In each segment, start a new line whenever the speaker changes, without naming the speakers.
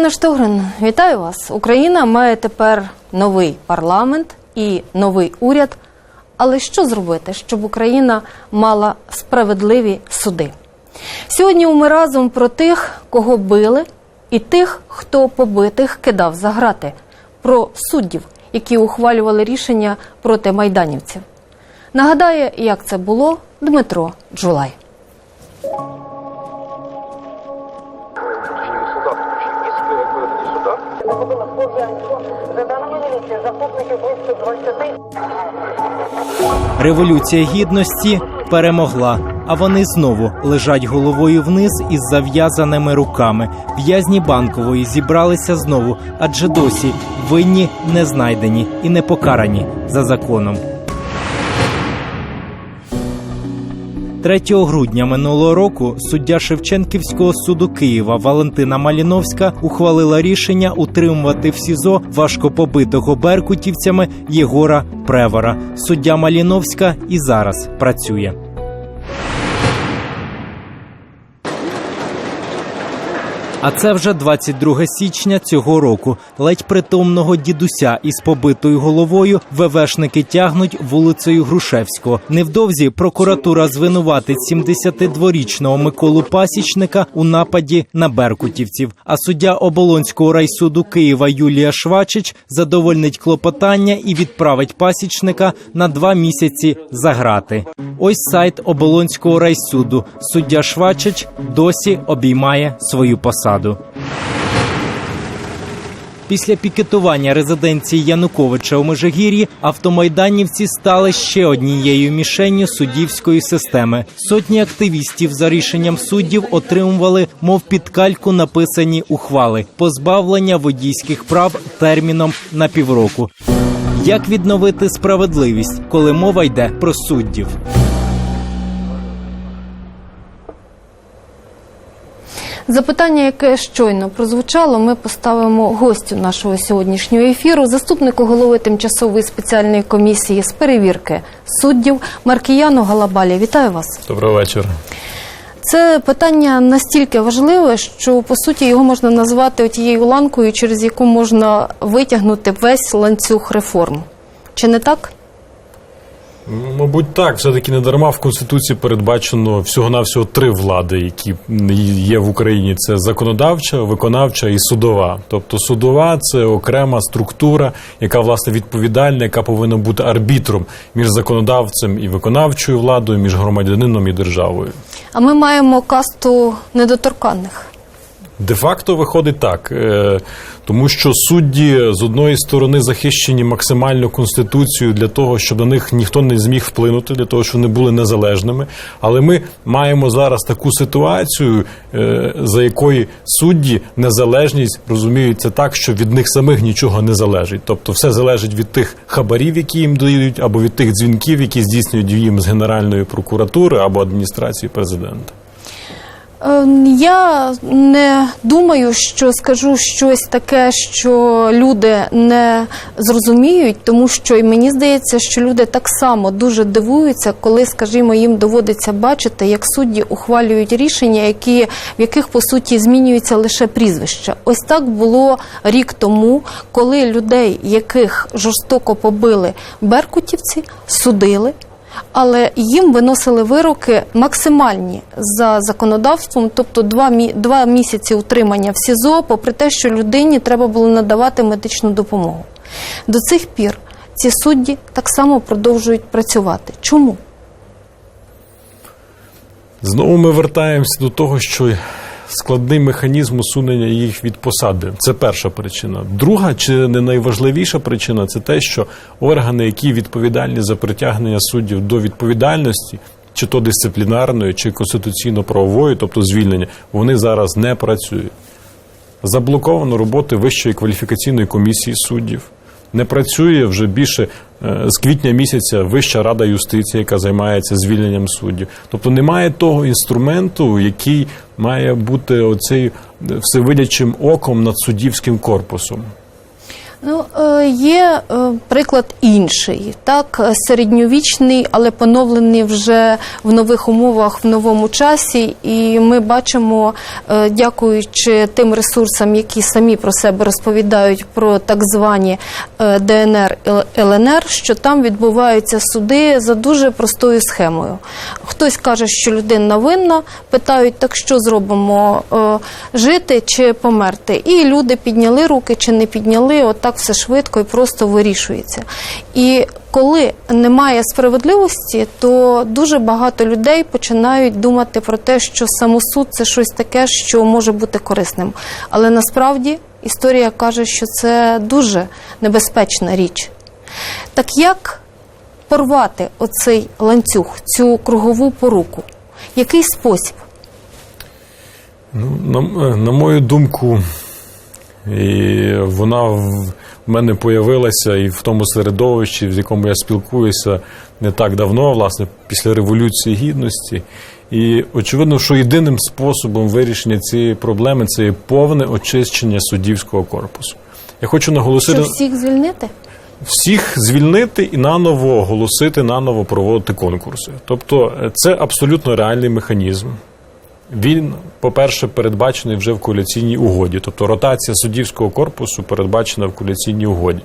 Ірина Штогрин. Вітаю вас. Україна має тепер новий парламент і новий уряд. Але що зробити, щоб Україна мала справедливі суди? Сьогодні ми разом про тих, кого били, і тих, хто побитих кидав за грати, про суддів, які ухвалювали рішення проти майданівців. Нагадає, як це було Дмитро Джулай.
Революція гідності перемогла, а вони знову лежать головою вниз із зав'язаними руками. В'язні банкової зібралися знову, адже досі винні не знайдені і не покарані за законом. 3 грудня минулого року суддя Шевченківського суду Києва Валентина Маліновська ухвалила рішення утримувати в СІЗО важкопобитого беркутівцями Єгора Превора. Суддя Маліновська і зараз працює. А це вже 22 січня цього року. Ледь притомного дідуся із побитою головою ВВшники тягнуть вулицею Грушевського. Невдовзі прокуратура звинуватить 72-річного Миколу Пасічника у нападі на беркутівців. А суддя Оболонського райсуду Києва Юлія Швачич задовольнить клопотання і відправить пасічника на два місяці за грати. Ось сайт Оболонського райсуду. Суддя Швачич досі обіймає свою посаду. Після пікетування резиденції Януковича у Межигір'ї автомайданівці стали ще однією мішенню суддівської системи. Сотні активістів за рішенням суддів отримували, мов під кальку, написані ухвали позбавлення водійських прав терміном на півроку. Як відновити справедливість, коли мова йде про суддів?
Запитання, яке щойно прозвучало, ми поставимо гостю нашого сьогоднішнього ефіру, заступнику голови тимчасової спеціальної комісії з перевірки суддів Маркіяну Галабалі. Вітаю вас.
Добрий вечір.
Це питання настільки важливе, що по суті його можна назвати тією ланкою, через яку можна витягнути весь ланцюг реформ. Чи не так?
Мабуть, так, все-таки не дарма в Конституції передбачено всього-навсього три влади, які є в Україні: це законодавча, виконавча і судова. Тобто судова це окрема структура, яка власне відповідальна, яка повинна бути арбітром між законодавцем і виконавчою владою, між громадянином і державою.
А ми маємо касту недоторканних.
Де-факто виходить так, е, тому що судді з одної сторони захищені максимально конституцією для того, щоб на них ніхто не зміг вплинути, для того, щоб вони були незалежними. Але ми маємо зараз таку ситуацію, е, за якої судді незалежність розуміються так, що від них самих нічого не залежить. Тобто, все залежить від тих хабарів, які їм дають, або від тих дзвінків, які здійснюють їм з Генеральної прокуратури або адміністрації президента.
Е, Я не думаю, що скажу щось таке, що люди не зрозуміють, тому що і мені здається, що люди так само дуже дивуються, коли, скажімо, їм доводиться бачити, як судді ухвалюють рішення, які в яких по суті змінюється лише прізвище. Ось так було рік тому, коли людей, яких жорстоко побили беркутівці, судили. Але їм виносили вироки максимальні за законодавством, тобто два, два місяці утримання в СІЗО, попри те, що людині треба було надавати медичну допомогу. До цих пір ці судді так само продовжують працювати. Чому?
Знову ми вертаємося до того, що складний механізм усунення їх від посади. Це перша причина. Друга, чи не найважливіша причина, це те, що органи, які відповідальні за притягнення суддів до відповідальності, чи то дисциплінарної, чи конституційно-правової, тобто звільнення, вони зараз не працюють. Заблоковано роботи Вищої кваліфікаційної комісії суддів. Не працює вже більше е, з квітня місяця Вища рада юстиції, яка займається звільненням суддів. Тобто немає того інструменту, який має бути оцей всевидячим оком над суддівським корпусом.
Ну, е, є е, приклад інший, так, е, середньовічний, але поновлений вже в нових умовах, в новому часі. І ми бачимо, дякуючи тим ресурсам, які самі про себе розповідають про так звані ДНР ЛНР, що там відбуваються суди за дуже простою схемою. Хтось каже, що людина винна, питають, так що зробимо, жити чи померти? І люди підняли руки чи не підняли, отак все швидко і просто вирішується. І коли немає справедливості, то дуже багато людей починають думати про те, що самосуд це щось таке, що може бути корисним. Але насправді історія каже, що це дуже небезпечна річ. Так як порвати оцей ланцюг, цю кругову поруку? Який спосіб?
Ну, на, на мою думку, і вона в мене появилася і в тому середовищі, в якому я спілкуюся не так давно, власне, після Революції Гідності. І очевидно, що єдиним способом вирішення цієї проблеми це є повне очищення суддівського корпусу. Я хочу наголосити
Що всіх звільнити?
всіх звільнити і наново оголосити, наново проводити конкурси. Тобто е, це абсолютно реальний механізм. Він, по-перше, передбачений вже в коаліційній угоді. Тобто ротація суддівського корпусу передбачена в коаліційній угоді.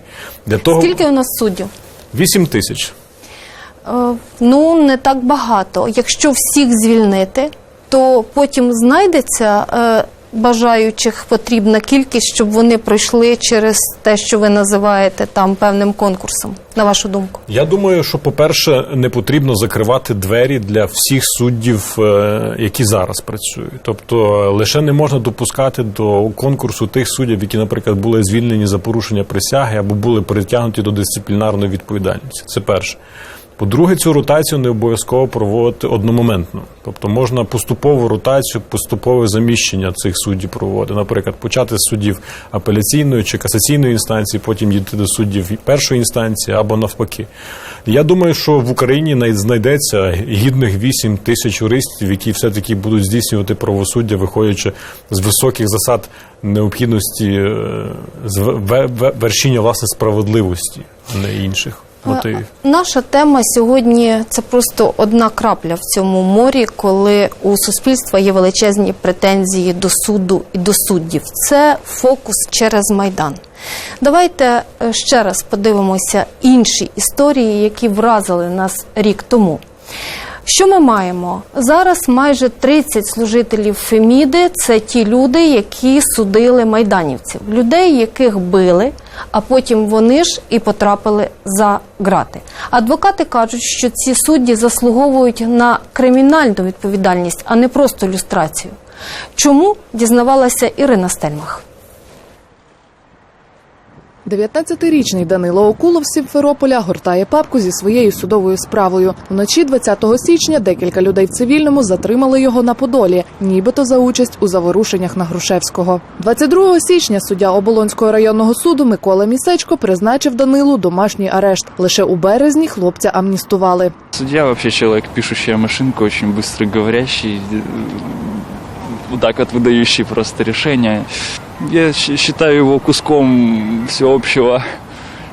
Для того
Скільки у нас суддів?
8 тисяч.
Е, Ну, не так багато. Якщо всіх звільнити, то потім знайдеться е, бажаючих потрібна кількість, щоб вони пройшли через те, що ви називаєте там певним конкурсом, на вашу думку.
Я думаю, що, по-перше, не потрібно закривати двері для всіх суддів, е, які зараз працюють. Тобто е, лише не можна допускати до конкурсу тих суддів, які, наприклад, були звільнені за порушення присяги або були притягнуті до дисциплінарної відповідальності. Це перше. По-друге, цю ротацію не обов'язково проводити одномоментно. Тобто можна поступову ротацію, поступове заміщення цих суддів проводити. Наприклад, почати з суддів апеляційної чи касаційної інстанції, потім йти до суддів першої інстанції або навпаки. Я думаю, що в Україні най- знайдеться гідних 8 тисяч юристів, які все-таки будуть здійснювати правосуддя, виходячи з високих засад необхідності е, вершіння власне справедливості, а не інших мотивів.
Наша тема сьогодні це просто одна крапля в цьому морі, коли у суспільства є величезні претензії до суду і до суддів. Це фокус через майдан. Давайте е, ще раз подивимося інші історії, які вразили нас рік тому. Що ми маємо зараз? Майже 30 служителів Феміди це ті люди, які судили майданівців, людей, яких били, а потім вони ж і потрапили за грати. Адвокати кажуть, що ці судді заслуговують на кримінальну відповідальність, а не просто люстрацію. Чому дізнавалася Ірина Стельмах?
19-річний Данило Окулов з Сімферополя гортає папку зі своєю судовою справою. Вночі 20 січня декілька людей в цивільному затримали його на Подолі, нібито за участь у заворушеннях на Грушевського. 22 січня суддя Оболонського районного суду Микола Місечко призначив Данилу домашній арешт. Лише у березні хлопця амністували.
Судья вообще человек, пишущая машинка, очень быстро говорящий, вот так вот выдающий просто решения. Я щ- считаю его куском всеобщего,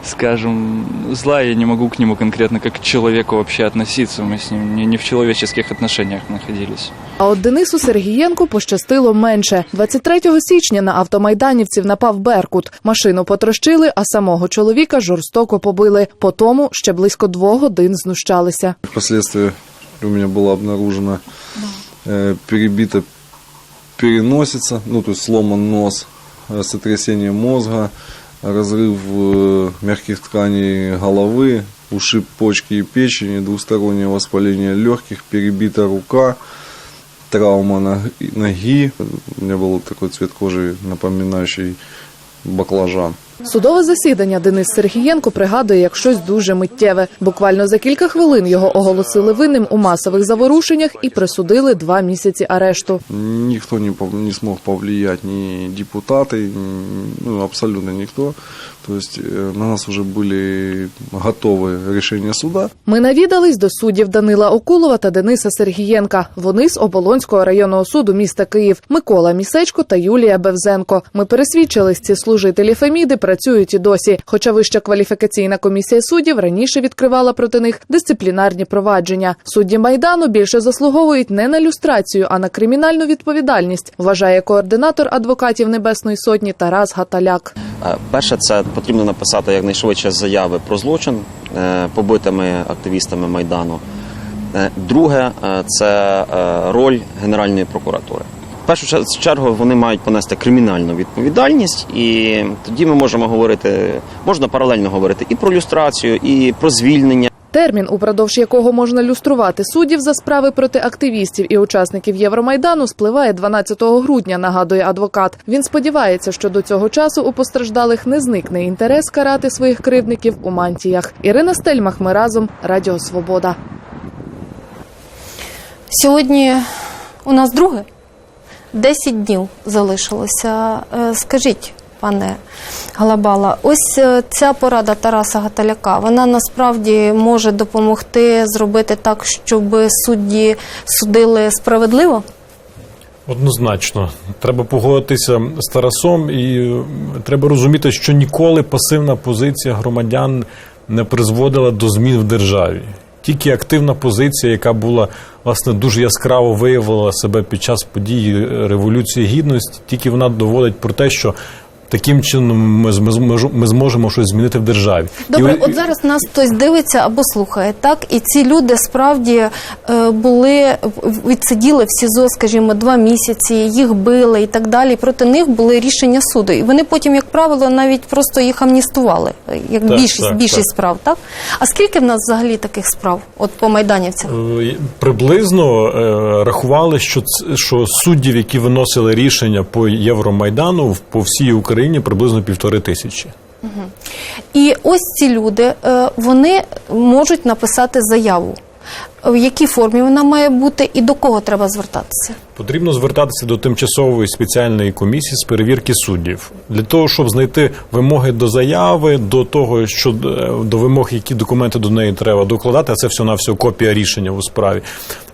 скажем, зла. Я не могу к нему конкретно как к человеку вообще относиться. Мы с ним не, не в человеческих отношениях находились.
А от Денису Сергієнку пощастило менше. 23 січня на автомайданівців напав Беркут. Машину потрощили, а самого чоловіка жорстоко побили. По тому ще близько двох годин знущалися.
Впоследствии у меня была обнаружена э, перебита переносица, ну то есть сломан нос, э, сотрясение мозга, разрыв э, мягких тканей головы, ушиб почки и печени, двустороннее воспаление легких, перебита рука, травма ног- ноги. У меня был такой цвет кожи, напоминающий баклажан.
Судове засідання Денис Сергієнко пригадує як щось дуже миттєве. Буквально за кілька хвилин його оголосили винним у масових заворушеннях і присудили два місяці арешту.
Ніхто не, не смог повлиять, ні депутаты, ну, абсолютно никто. То есть э, на нас уже были готовы решения суда.
Ми навідались до суддів Данила Окулова та Дениса Сергієнка. Вони з Оболонського районного суду міста Київ, Микола Місечко та Юлія Бевзенко. Ми пересвідчились, ці служителі Феміди працюють і досі. Хоча вища кваліфікаційна комісія суддів раніше відкривала проти них дисциплінарні провадження. Судді майдану більше заслуговують не на люстрацію, а на кримінальну відповідальність. Вважає координатор адвокатів Небесної Сотні Тарас Гаталяк.
Е, Перше, це потрібно написати якнайшвидше заяви про злочин е, побитими активістами майдану. Е, Друге, е, це роль Генеральної прокуратури. В першу чергу вони мають понести кримінальну відповідальність, і тоді ми можемо говорити, можна паралельно говорити і про люстрацію, і про звільнення.
Термін, упродовж якого можна люструвати суддів за справи проти активістів і учасників Євромайдану, спливає 12 грудня. Нагадує адвокат. Він сподівається, що до цього часу у постраждалих не зникне інтерес карати своїх кривдників у мантіях. Ірина Стельмах. Ми разом. Радіо Свобода.
Сьогодні у нас друге. Десять днів залишилося. Е, Скажіть, пане Галабала, ось е, ця порада Тараса Гаталяка, вона насправді може допомогти зробити так, щоб судді судили справедливо?
Однозначно, треба погодитися з Тарасом, і е, треба розуміти, що ніколи пасивна позиція громадян не призводила до змін в державі. Тільки активна позиція, яка була власне дуже яскраво виявила себе під час подій Революції Гідності, тільки вона доводить про те, що таким чином ми, ми зможемо щось змінити в державі.
Добре,
І-
от зараз нас хтось дивиться або слухає, так? І ці люди справді е, були відсиділи в СІЗО, скажімо, два місяці, їх били і так далі. Проти них були рішення суду. І вони потім, як правило, навіть просто їх амністували, е, як
Так,
більшість,
так,
більшість
так.
справ, так? А скільки в нас взагалі таких справ, от по майданівцях?
Е, Приблизно е, рахували, що що суддів, які виносили рішення по Євромайдану по всій Україні, приблизно півтори тисячі.
І ось ці люди, е, вони можуть написати заяву. В якій формі вона має бути і до кого треба звертатися?
Потрібно звертатися до тимчасової спеціальної комісії з перевірки суддів для того, щоб знайти вимоги до заяви, до того, що е, до вимог, які документи до неї треба докладати. А це все на все копія рішення у справі.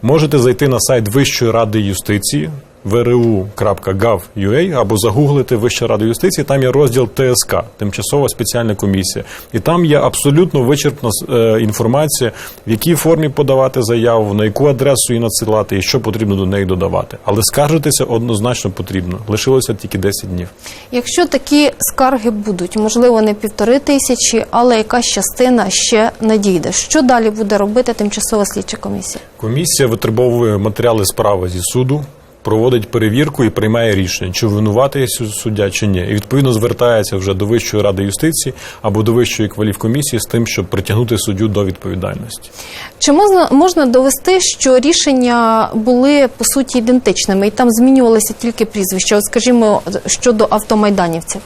Можете зайти на сайт Вищої ради юстиції vru.gov.ua або загуглити Вища рада юстиції. Там є розділ ТСК, тимчасова спеціальна комісія, і там є абсолютно вичерпна е, інформація, в якій формі подавати заяву, на яку адресу її надсилати і що потрібно до неї додавати. Але скаржитися однозначно потрібно. Лишилося тільки 10 днів.
Якщо такі скарги будуть, можливо, не півтори тисячі, але якась частина ще надійде. Що далі буде робити тимчасова слідча комісія?
Комісія витребовує матеріали справи зі суду. Проводить перевірку і приймає рішення, чи винуватий суддя, чи ні. І відповідно звертається вже до Вищої ради юстиції або до Вищої кваліфкомісії з тим, щоб притягнути суддю до відповідальності.
Чи можна можна довести, що рішення були по суті ідентичними, і там змінювалися тільки прізвища? От, скажімо, щодо автомайданівців.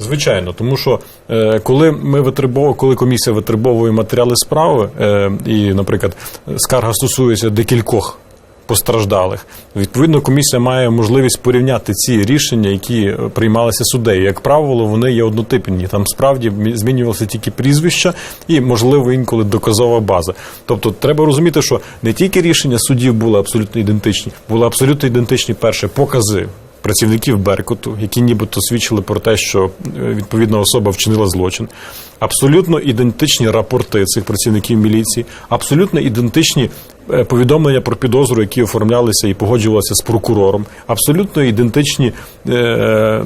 Звичайно, тому що е, коли ми витребовуємо, коли комісія витребовує матеріали справи, е, і, наприклад, скарга стосується декількох постраждалих, відповідно, комісія має можливість порівняти ці рішення, які е, приймалися суддею. Як правило, вони є однотипні. Там справді мі- змінювалися тільки прізвища і, можливо, інколи доказова база. Тобто, треба розуміти, що не тільки рішення суддів були абсолютно ідентичні, були абсолютно ідентичні перше покази працівників Беркуту, які нібито свідчили про те, що е, відповідна особа вчинила злочин. Абсолютно ідентичні рапорти цих працівників міліції, абсолютно ідентичні е, повідомлення про підозру, які оформлялися і погоджувалися з прокурором, абсолютно ідентичні. Е-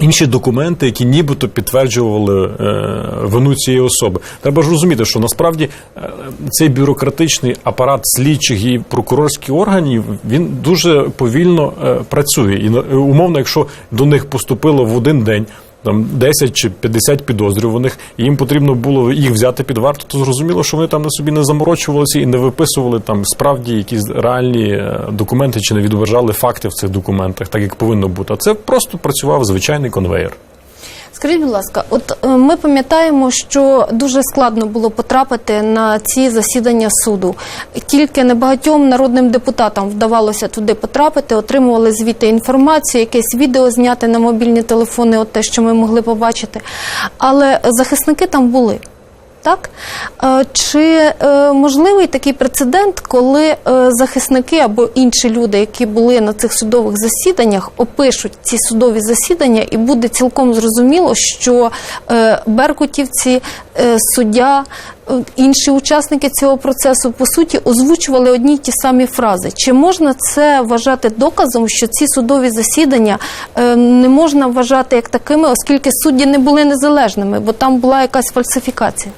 Інші документи, які нібито підтверджували е, вину цієї особи, треба ж розуміти, що насправді е, цей бюрократичний апарат слідчих і прокурорських органів він дуже повільно е, працює. І на- умовно, якщо до них поступило в один день там 10 чи 50 підозрюваних, і їм потрібно було їх взяти під варту, то зрозуміло, що вони там на собі не заморочувалися і не виписували там справді якісь реальні е, документи чи не відображали факти в цих документах, так як повинно бути. А це просто працював звичайний конвейер.
Скажіть, будь ласка, от е, ми пам'ятаємо, що дуже складно було потрапити на ці засідання суду. Тільки небагатьом народним депутатам вдавалося туди потрапити, отримували звідти інформацію, якесь відео зняти на мобільні телефони, от те, що ми могли побачити. Але захисники там були. Так? Е, Чи е, можливий такий прецедент, коли е, захисники або інші люди, які були на цих судових засіданнях, опишуть ці судові засідання, і буде цілком зрозуміло, що беркутівці, суддя, інші учасники цього процесу по суті озвучували одні й ті самі фрази. Чи можна це вважати доказом, що ці судові засідання не можна вважати як такими, оскільки судді не були незалежними, бо там була якась фальсифікація?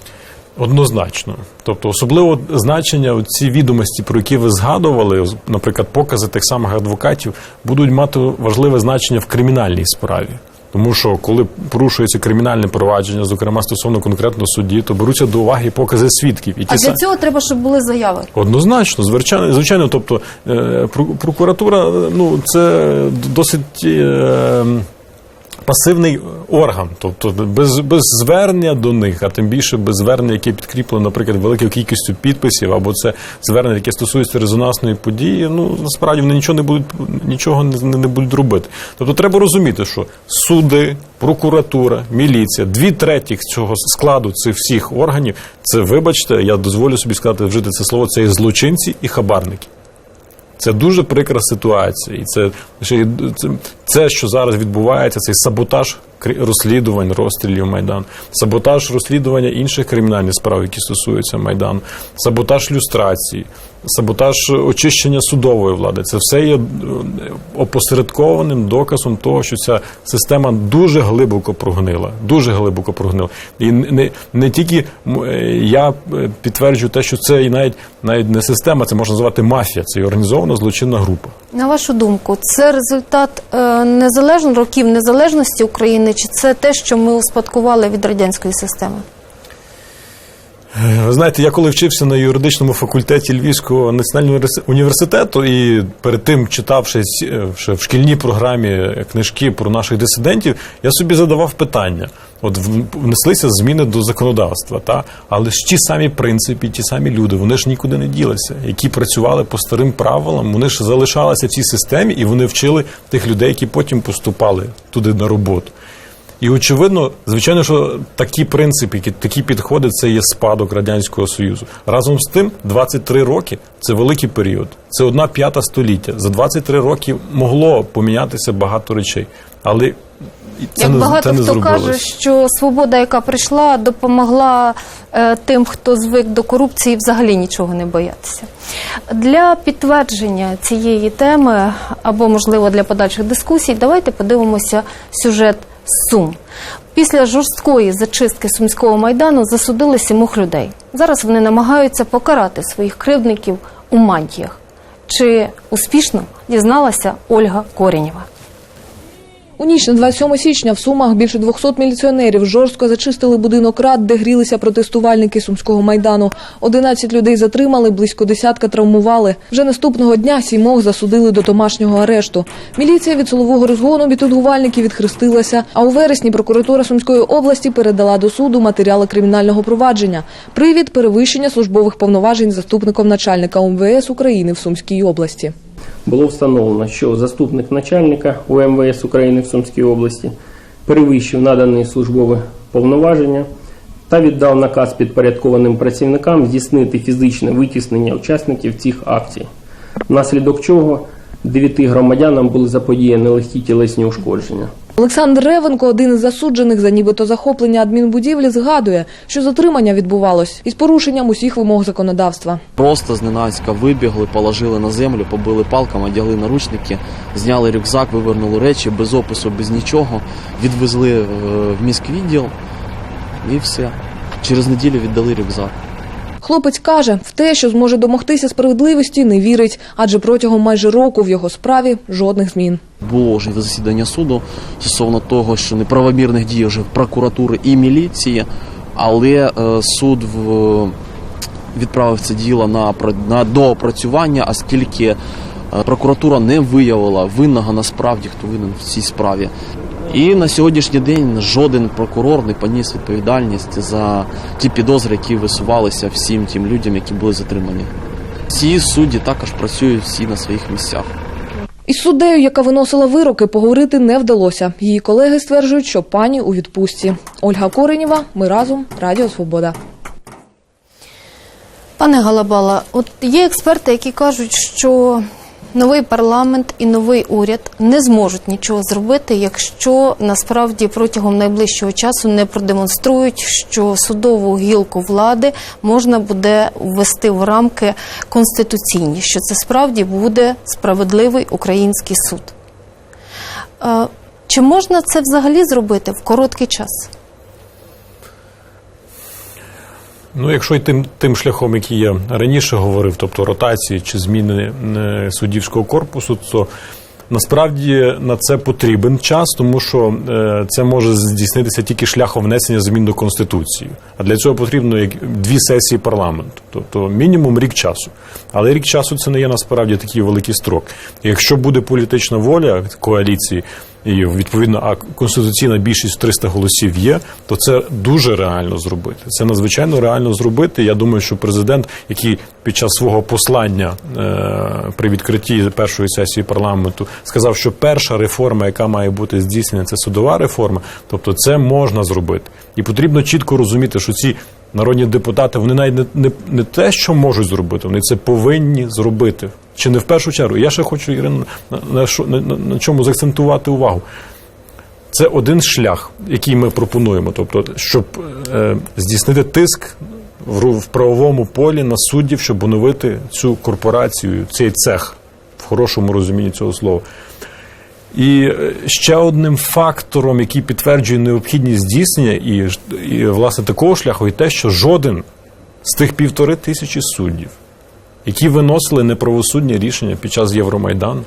Однозначно. Тобто, особливо значення ці відомості, про які ви згадували, наприклад, покази тих самих адвокатів, будуть мати важливе значення в кримінальній справі. Тому що коли порушується кримінальне провадження, зокрема стосовно конкретно судді, то беруться до уваги покази свідків. І
А
ті
для
са-
цього треба, щоб були заяви.
Однозначно, звичайно, звичайно, тобто е, прокуратура, е, ну це досить. Пасивний орган, тобто без, без звернення до них, а тим більше без звернення, яке підкріплено, наприклад, великою кількістю підписів, або це звернення, яке стосується резонансної події. Ну насправді вони нічого не будуть нічого не, не будуть робити. Тобто треба розуміти, що суди, прокуратура, міліція, дві третіх цього складу цих всіх органів, це вибачте, я дозволю собі сказати, вжити це слово, це є злочинці і хабарники. Це дуже прикра ситуація, і це, це, це, що зараз відбувається, цей саботаж розслідувань, розстрілів Майдан, саботаж розслідування інших кримінальних справ, які стосуються Майдану, саботаж люстрації, саботаж очищення судової влади. Це все є е, опосередкованим доказом того, що ця система дуже глибоко прогнила. Дуже глибоко прогнила. І не, не тільки е, я е, підтверджую те, що це і навіть навіть не система, це можна назвати мафія, це і організована злочинна група.
На вашу думку, це результат е, незалежно років незалежності України, чи це те, що ми успадкували від радянської системи?
Ви знаєте, я коли вчився на юридичному факультеті Львівського національного університету і перед тим читавши е, в шкільній програмі книжки про наших дисидентів, я собі задавав питання. От внеслися зміни до законодавства, та але ж ті самі принципи, ті самі люди, вони ж нікуди не ділися, які працювали по старим правилам, вони ж залишалися в цій системі, і вони вчили тих людей, які потім поступали туди на роботу. І очевидно, звичайно, що такі принципи, такі підходи це є спадок радянського союзу. Разом з тим, 23 роки це великий період. Це одна п'ята століття. За 23 роки могло помінятися багато речей, але це
Як
не
багато
це не
хто
зробилось.
каже, що свобода, яка прийшла, допомогла е, тим, хто звик до корупції, взагалі нічого не боятися. Для підтвердження цієї теми або, можливо, для подальших дискусій, давайте подивимося сюжет Сум. Після жорсткої зачистки сумського майдану засудили сімох людей. Зараз вони намагаються покарати своїх кривдників у мантіях. Чи успішно дізналася Ольга Корінєва?
У ніч на 27 січня в Сумах більше 200 міліціонерів жорстко зачистили будинок рад, де грілися протестувальники Сумського майдану. 11 людей затримали, близько десятка травмували. Вже наступного дня сімох засудили до домашнього арешту. Міліція від силового розгону бітудгувальників відхрестилася. А у вересні прокуратура Сумської області передала до суду матеріали кримінального провадження. Привід перевищення службових повноважень заступником начальника МВС України в Сумській області.
Було встановлено, що заступник начальника УМВС України в Сумській області перевищив надані службові повноваження та віддав наказ підпорядкованим працівникам здійснити фізичне витіснення учасників цих акцій, внаслідок чого дев'яти громадянам були заподіяні легкі тілесні ушкодження.
Олександр Ревенко, один із засуджених за нібито захоплення адмінбудівлі, згадує, що затримання відбувалось із порушенням усіх вимог законодавства.
Просто зненацька вибігли, положили на землю, побили палками, одягли наручники, зняли рюкзак, вивернули речі без опису, без нічого, відвезли е, в міськвідділ і все. Через неділю віддали рюкзак.
Хлопець каже, в те, що зможе домогтися справедливості, не вірить, адже протягом майже року в його справі жодних змін.
Було вже засідання суду стосовно того, що неправомірних дій вже прокуратури і міліції, але е, суд в, відправив це діло на, на доопрацювання, оскільки е, прокуратура не виявила винного насправді, хто винен в цій справі. І на сьогоднішній день жоден прокурор не поніс відповідальність за ті підозри, які висувалися всім тим людям, які були затримані. Ці судді також працюють всі на своїх місцях.
Із суддею, яка виносила вироки, поговорити не вдалося. Її колеги стверджують, що пані у відпустці. Ольга Коренєва, ми разом, Радіо Свобода.
Пане Галабала, от є експерти, які кажуть, що новий парламент і новий уряд не зможуть нічого зробити, якщо насправді протягом найближчого часу не продемонструють, що судову гілку влади можна буде ввести в рамки конституційні, що це справді буде справедливий український суд. Е, Чи можна це взагалі зробити в короткий час?
Ну, якщо йти тим, тим шляхом, який я раніше говорив, тобто ротації чи зміни е, суддівського корпусу, то насправді на це потрібен час, тому що е, це може здійснитися тільки шляхом внесення змін до конституції. А для цього потрібно як дві сесії парламенту, тобто мінімум рік часу. Але рік часу це не є насправді такий великий строк. Якщо буде політична воля коаліції. І відповідно, а конституційна більшість 300 голосів є, то це дуже реально зробити. Це надзвичайно реально зробити. Я думаю, що президент, який під час свого послання е, при відкритті першої сесії парламенту сказав, що перша реформа, яка має бути здійснена, це судова реформа. Тобто, це можна зробити, і потрібно чітко розуміти, що ці. Народні депутати вони навіть не, не, не те, що можуть зробити, вони це повинні зробити. Чи не в першу чергу? Я ще хочу Ірина на, на, на, на, чому заакцентувати увагу. Це один шлях, який ми пропонуємо, тобто, щоб е, здійснити тиск в, в правовому полі на суддів, щоб оновити цю корпорацію, цей цех в хорошому розумінні цього слова. І е, ще одним фактором, який підтверджує необхідність здійснення і, і власне такого шляху, і те, що жоден з тих півтори тисячі суддів, які виносили неправосудні рішення під час Євромайдану,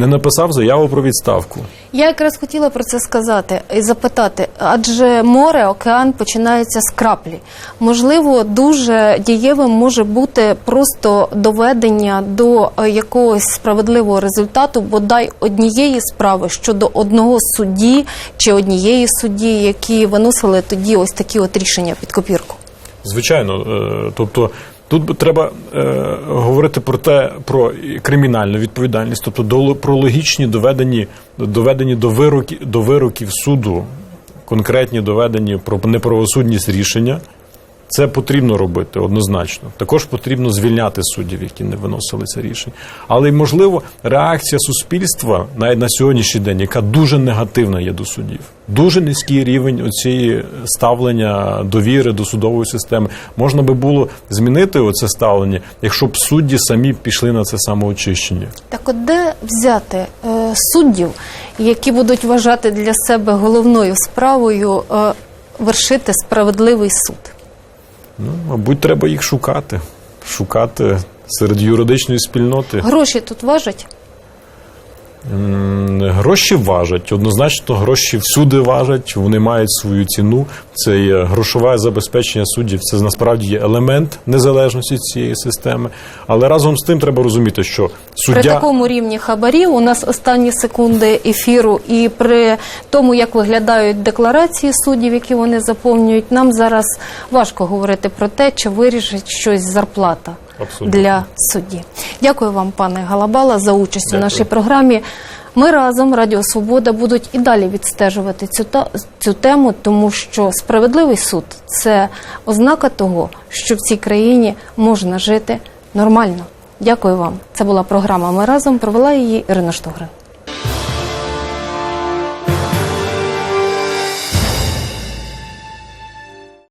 не написав заяву про відставку.
Я якраз хотіла про це сказати і запитати, адже море, океан починається з краплі. Можливо, дуже дієвим може бути просто доведення до е, якогось справедливого результату, бодай однієї справи щодо одного судді чи однієї судді, які виносили тоді ось такі от рішення під копірку.
Звичайно, е, тобто тут треба е, говорити про те, про кримінальну відповідальність, тобто до, про логічні доведені, доведені до вироків, до вироків суду, конкретні доведені про неправосудність рішення. Це потрібно робити однозначно. Також потрібно звільняти суддів, які не виносили це рішення. Але можливо реакція суспільства навіть на сьогоднішній день, яка дуже негативна є до суддів. Дуже низький рівень оцієї ставлення довіри до судової системи. Можна би було змінити оце ставлення, якщо б судді самі пішли на це самоочищення.
Так от де взяти е, суддів, які будуть вважати для себе головною справою е, вершити справедливий суд?
Ну, мабуть, треба їх шукати. Шукати серед юридичної спільноти.
Гроші тут важать?
Гроші важать. Однозначно, гроші всюди важать, вони мають свою ціну. Це є грошове забезпечення суддів. Це насправді є елемент незалежності цієї системи. Але разом з тим треба розуміти, що
При такому рівні хабарів у нас останні секунди ефіру, і при тому, як виглядають декларації суддів, які вони заповнюють, нам зараз важко говорити про те, чи вирішить щось зарплата
Абсолютно.
для судді. Дякую вам, пане Галабала, за участь у нашій програмі. Ми разом, Радіо Свобода, будуть і далі відстежувати цю та цю тему, тому що справедливий суд це ознака того, що в цій країні можна жити нормально. Дякую вам. Це була програма Ми разом. Провела її Ірина Штогрин.